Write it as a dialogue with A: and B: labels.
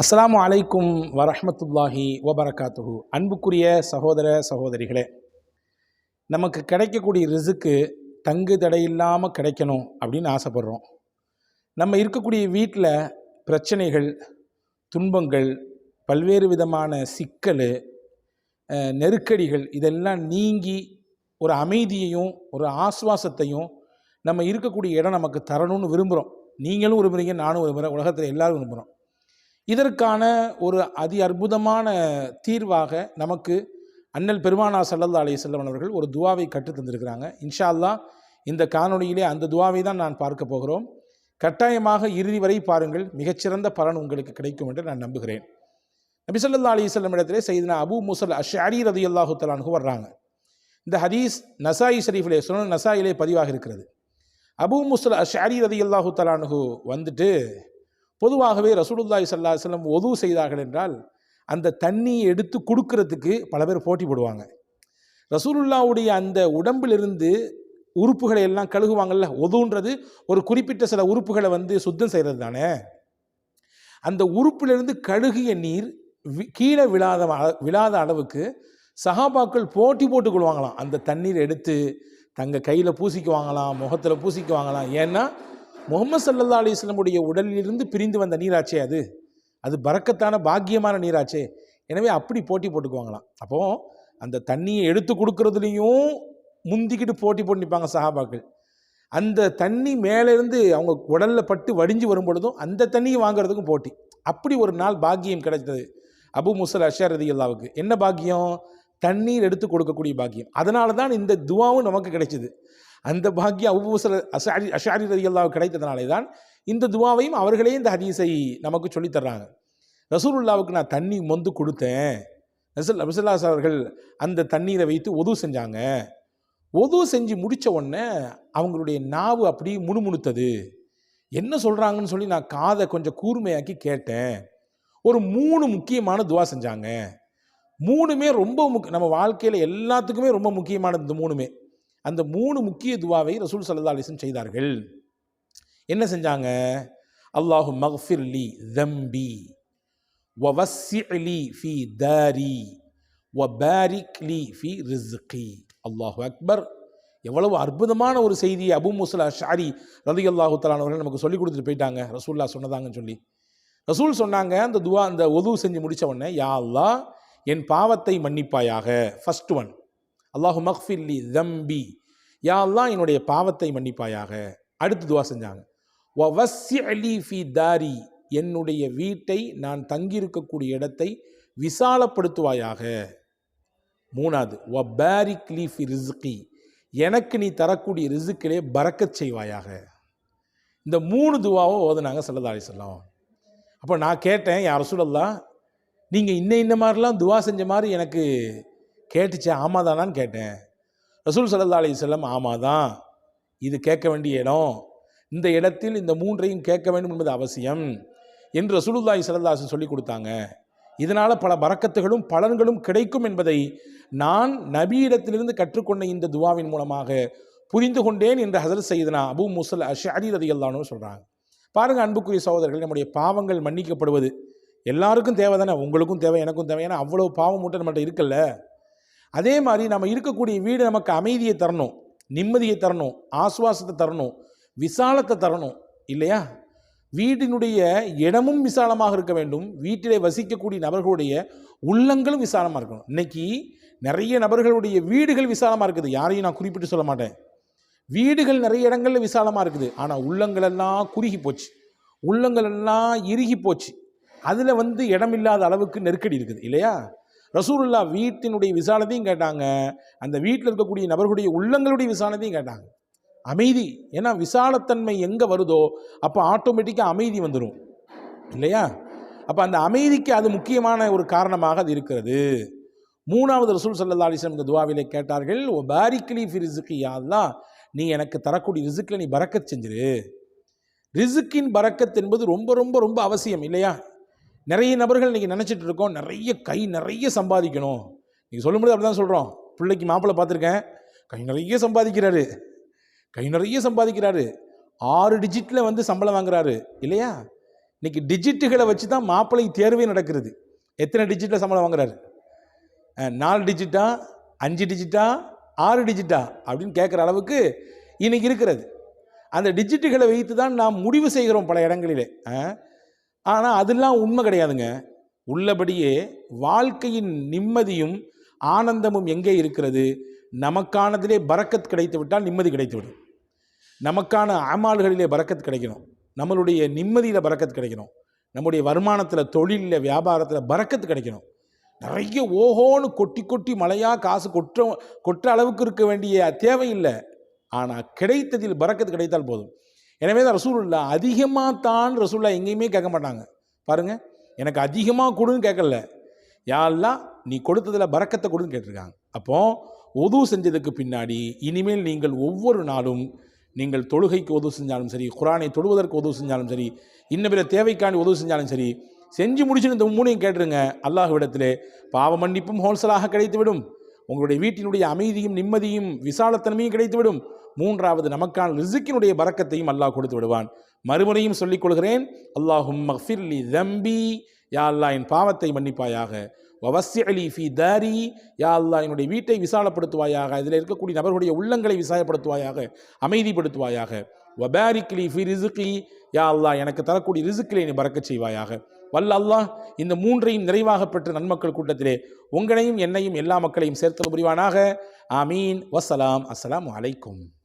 A: அஸ்ஸலாமு அலைக்கும் வரஹமத்துல்லாஹி வபரகாத்துஹு. அன்புக்குரிய சகோதர சகோதரிகளே நமக்கு கிடைக்கக்கூடிய ரிசுக்கு தங்கு தடையில்லாமல் கிடைக்கணும் அப்படின்னு ஆசைப்படுறோம். நம்ம இருக்கக்கூடிய வீட்டில் பிரச்சனைகள் துன்பங்கள் பல்வேறு விதமான சிக்கல் நெருக்கடிகள் இதெல்லாம் நீங்கி ஒரு அமைதியையும் ஒரு ஆஸ்வாசத்தையும் நம்ம இருக்கக்கூடிய இடம் நமக்கு தரணும்னு விரும்புகிறோம் நீங்களும் விரும்புகிறீங்க நானும் விரும்புகிறேன் உலகத்தில் எல்லாரும் விரும்புகிறோம் இதற்கான ஒரு அதி அற்புதமான தீர்வாக நமக்கு அண்ணல் பெருமானா சல்லல்லா அலைஹி வஸல்லம் அவர்கள் ஒரு துவாவை கற்றுத் தந்திருக்கிறாங்க. இன்ஷா அல்லாஹ் இந்த காணொலியிலே அந்த துவாவை தான் நான் பார்க்க போகிறோம். கட்டாயமாக இறுதி வரை பாருங்கள். மிகச்சிறந்த பலன் உங்களுக்கு கிடைக்கும் என்று நான் நம்புகிறேன். நபிசல்லா அலி செல்லம் இடத்திலே செய்தினா அபூ முசல் ரதி ரதியல்லாஹு தலான்ஹு வர்றாங்க. இந்த ஹதீஸ் நசாயி ஷரீஃபிலே சொன்ன நசாயிலே பதிவாக இருக்கிறது. அபூ முசல் அஷ்அரி ரதி தலான்ஹு வந்துட்டு பொதுவாகவே ரசூலுல்லாய் சல்லா செல்லம் ஒது செய்தார்கள் என்றால் அந்த தண்ணியை எடுத்து கொடுக்கறதுக்கு பல பேர் போட்டி போடுவாங்க. ரசூலுல்லாவுடைய அந்த உடம்பிலிருந்து உறுப்புகளை எல்லாம் கழுகுவாங்கல்ல ஒதுன்றது ஒரு குறிப்பிட்ட சில உறுப்புகளை வந்து சுத்தம் செய்கிறது தானே? அந்த உறுப்பிலிருந்து கழுகிய நீர் வி- கீழே விழாத அள- விழாத அளவுக்கு சஹாபாக்கள் போட்டி போட்டுக்கொள்வாங்களாம் அந்த தண்ணீர் எடுத்து தங்க கையில் பூசிக்குவாங்களாம் முகத்தில் பூசிக்குவாங்களாம். ஏன்னா முகமது சல்லல்லா அலிஸ்லமுடைய உடலிலிருந்து பிரிந்து வந்த நீராச்சே அது? அது பறக்கத்தான பாக்கியமான நீராச்சே? எனவே அப்படி போட்டி போட்டுக்குவாங்களாம். அப்போ அந்த தண்ணியை எடுத்து கொடுக்கறதுலையும் முந்திக்கிட்டு போட்டி போட்டு நிற்பாங்க சஹாபாக்கள். அந்த தண்ணி மேலேருந்து அவங்க உடலில் பட்டு வடிஞ்சு வரும் பொழுதும் அந்த தண்ணியை வாங்குறதுக்கும் போட்டி. அப்படி ஒரு நாள் பாக்கியம் கிடைத்தது. அபு முசல் அஷர் ரதி அல்லாவுக்கு என்ன பாக்கியம்? தண்ணீர் எடுத்து கொடுக்கக்கூடிய பாக்கியம். அதனால தான் இந்த துவாவும் நமக்கு கிடைச்சது. அந்த பாக்கியம் அபு முசல் அஷாரி அஷாரி ரதி அல்லாவுக்கு கிடைத்ததுனாலே தான் இந்த துவாவையும் அவர்களே இந்த ஹதீஸை நமக்கு சொல்லித் தர்றாங்க. ரசூலுல்லாவுக்கு நான் தண்ணி மொந்து கொடுத்தேன். ரசூல் ரசூல்லாஸ் அவர்கள் அந்த தண்ணீரை வைத்து ஒது செஞ்சாங்க. ஒது செஞ்சு முடிச்ச உடனே அவங்களுடைய நாவு அப்படி முணுமுணுத்தது. என்ன சொல்கிறாங்கன்னு சொல்லி நான் காதை கொஞ்சம் கூர்மையாக்கி கேட்டேன். ஒரு மூணு முக்கியமான துவா செஞ்சாங்க. மூணுமே ரொம்ப முக் நம்ம வாழ்க்கையில் எல்லாத்துக்குமே ரொம்ப முக்கியமானது இந்த மூணுமே. அந்த மூணு முக்கிய துவாவை ரசூல் சல்லா அலிசன் செய்தார்கள். என்ன செஞ்சாங்க? அல்லாஹு மக்ஃபிர்லி தம்பி வவஸ்ஸிலி ஃபி தாரி வபாரிக் லி ஃபி ரிஸ்கி. அல்லாஹு அக்பர். எவ்வளவு அற்புதமான ஒரு செய்தி அபு முஸ்லா ஷாரி ரதி அல்லாஹு தலானவர்கள் நமக்கு சொல்லி கொடுத்துட்டு போயிட்டாங்க. ரசூல்லா சொன்னதாங்கன்னு சொல்லி. ரசூல் சொன்னாங்க அந்த துவா அந்த ஒது செஞ்சு முடித்த உடனே யா அல்லா என் பாவத்தை மன்னிப்பாயாக. ஃபஸ்ட் ஒன் அல்லாஹு மஹ்ஃபில்லி தம்பி. யா அல்லாஹ் என்னுடைய பாவத்தை மன்னிப்பாயாக. அடுத்து துவா செஞ்சாங்க. வவஸ்ஸி அலி ஃபி தாரி. என்னுடைய வீட்டை நான் தங்கியிருக்கக்கூடிய இடத்தை விசாலப்படுத்துவாயாக. மூணாவது. வ பேரிக் லீஃபி ரிசுக்கி எனக்கு நீ தரக்கூடிய ரிசுக்கிலே பறக்கச் செய்வாயாக. இந்த மூணு துவாவும் ஓதுனாங்க சல்லதாரி சொல்லலாம் அப்போ நான் கேட்டேன் யார் ரசூலல்லா நீங்கள் இன்ன இன்ன மாதிரிலாம் துவா செஞ்ச மாதிரி எனக்கு கேட்டுச்சே ஆமாதானான்னு கேட்டேன். ரசூல் சல்லல்லா செல்லம் ஆமாதான். இது கேட்க வேண்டிய இடம். இந்த இடத்தில் இந்த மூன்றையும் கேட்க வேண்டும் என்பது அவசியம் என்று ரசூலுல்லாஹி ஸல்லல்லாஹு சொல்லி கொடுத்தாங்க. இதனால் பல பறக்கத்துகளும் பலன்களும் கிடைக்கும் என்பதை நான் நபியிடத்திலிருந்து கற்றுக்கொண்ட இந்த துவாவின் மூலமாக புரிந்து கொண்டேன் என்று ஹசரத் செய்தனா அபு முசல் அஷ் அரி ரதி அல்லான்னு சொல்கிறாங்க பாருங்கள் அன்புக்குரிய சகோதரர்கள் நம்முடைய பாவங்கள் மன்னிக்கப்படுவது எல்லாருக்கும் தேவை தானே உங்களுக்கும் தேவை எனக்கும் தேவை. ஏன்னா அவ்வளோ பாவம் மட்டும் நம்மகிட்ட இருக்குல்ல? அதே மாதிரி நம்ம இருக்கக்கூடிய வீடு நமக்கு அமைதியை தரணும் நிம்மதியை தரணும் ஆசுவாசத்தை தரணும் விசாலத்தை தரணும் இல்லையா? வீட்டினுடைய இடமும் விசாலமாக இருக்க வேண்டும். வீட்டிலே வசிக்கக்கூடிய நபர்களுடைய உள்ளங்களும் விசாலமாக இருக்கணும். இன்னைக்கு நிறைய நபர்களுடைய வீடுகள் விசாலமாக இருக்குது. யாரையும் நான் குறிப்பிட்டு சொல்ல மாட்டேன். வீடுகள் நிறைய இடங்கள்ல விசாலமாக இருக்குது. ஆனால் உள்ளங்களெல்லாம் குறுகி போச்சு. உள்ளங்களெல்லாம் இறுகி போச்சு. அதில் வந்து இடமில்லாத அளவுக்கு நெருக்கடி இருக்குது இல்லையா? ரசூலுல்லா வீட்டினுடைய விசாலத்தையும் கேட்டாங்க. அந்த வீட்டில் இருக்கக்கூடிய நபர்களுடைய உள்ளங்களுடைய விசாலத்தையும் கேட்டாங்க. அமைதி ஏன்னா விசாலத்தன்மை எங்கே வருதோ அப்போ ஆட்டோமேட்டிக்காக அமைதி வந்துடும் இல்லையா? அப்போ அந்த அமைதிக்கு அது முக்கியமான ஒரு காரணமாக அது இருக்கிறது. மூணாவது ரசூல் சல்லா அலிஸ்லாம் இந்த துவாவிலே கேட்டார்கள் ஓ பாரிக்லி ஃபி ரிசுக்கு நீ எனக்கு தரக்கூடிய ரிசுக்கில் நீ பறக்கத் செஞ்சிரு. ரிசுக்கின் பறக்கத் என்பது ரொம்ப ரொம்ப ரொம்ப அவசியம் இல்லையா? நிறைய நபர்கள் இன்றைக்கி நினச்சிட்டு இருக்கோம் நிறைய கை நிறைய சம்பாதிக்கணும். நீங்கள் சொல்லும்போது அப்படி தான் சொல்கிறோம் பிள்ளைக்கு மாப்பிள்ளை பார்த்துருக்கேன். கை நிறைய சம்பாதிக்கிறாரு. கை நிறைய சம்பாதிக்கிறாரு. ஆறு டிஜிட்டில் வந்து சம்பளம் வாங்குறாரு. இல்லையா? இன்னைக்கு டிஜிட்டுகளை வச்சு தான் மாப்பிள்ளை தேர்வே நடக்கிறது. எத்தனை டிஜிட்டில் சம்பளம் வாங்குறாரு? நாலு டிஜிட்டா? அஞ்சு டிஜிட்டா? ஆறு டிஜிட்டா? அப்படின்னு கேட்குற அளவுக்கு இன்னைக்கு இருக்கிறது. அந்த டிஜிட்டுகளை வைத்து தான் நாம் முடிவு செய்கிறோம் பல இடங்களிலே. ஆனால் அதெல்லாம் உண்மை கிடையாதுங்க. உள்ளபடியே வாழ்க்கையின் நிம்மதியும் ஆனந்தமும் எங்கே இருக்கிறது? நமக்கானதிலே பறக்கத் கிடைத்து விட்டால் நிம்மதி கிடைத்து விடும் நமக்கான அமால்களிலே பறக்கத் கிடைக்கணும். நம்மளுடைய நிம்மதியில் பறக்கத்து கிடைக்கணும். நம்முடைய வருமானத்தில் தொழிலில் வியாபாரத்தில் பறக்கத்து கிடைக்கணும். நிறைய ஓஹோன்னு கொட்டி கொட்டி மழையாக காசு கொற்ற கொற்ற அளவுக்கு இருக்க வேண்டிய தேவையில்லை. ஆனால் கிடைத்ததில் பறக்கத்து கிடைத்தால் போதும். எனவே தான் ரசூலுல்லா அதிகமாக தான் ரசூல்லா எங்கேயுமே கேட்க மாட்டாங்க. பாருங்க எனக்கு அதிகமாக கொடுன்னு கேட்கல. யாரெல்லாம் நீ கொடுத்ததில் பறக்கத்தை கொடுன்னு கேட்டிருக்காங்க. அப்போ உதவு செஞ்சதுக்கு பின்னாடி இனிமேல் நீங்கள் ஒவ்வொரு நாளும் நீங்கள் தொழுகைக்கு உதவு செஞ்சாலும் சரி குரானை தொழுவதற்கு உதவு செஞ்சாலும் சரி இன்ன பிற தேவைக்காண்டி உதவு செஞ்சாலும் சரி செஞ்சு முடிச்சுன்னு இந்த மூணையும் கேட்டுருங்க. அல்லாஹ்விடத்திலே பாவ மன்னிப்பும் ஹோல்சலாக கிடைத்துவிடும். உங்களுடைய வீட்டினுடைய அமைதியும் நிம்மதியும் விசாலத்தன்மையும் கிடைத்துவிடும். மூன்றாவது நமக்கான ரிசுக்கினுடைய பறக்கத்தையும் அல்லாஹ் கொடுத்து விடுவான். மறுமுறையும் சொல்லிக் கொள்கிறேன் அல்லாஹும் மஃபிர்லி தம்பி யா அல்லா என் பாவத்தை மன்னிப்பாயாக. வவசி அலி ஃபி தாரி யா அல்லா என்னுடைய வீட்டை விசாலப்படுத்துவாயாக. இதில் இருக்கக்கூடிய நபர்களுடைய உள்ளங்களை விசாயப்படுத்துவாயாக அமைதிப்படுத்துவாயாக. வபாரிக்லி ஃபி ரிசுக்கி யா அல்லாஹ் எனக்கு தரக்கூடிய ரிசுக்கிலே நீ பறக்கச் செய்வாயாக. வல்ல அல்லாஹ் இந்த மூன்றையும் நிறைவாக பெற்ற நன்மக்கள் கூட்டத்திலே உங்களையும் என்னையும் எல்லா மக்களையும் சேர்த்து புரிவானாக. ஆமீன். வசலாம் அஸ்லாம் அலைக்கும்.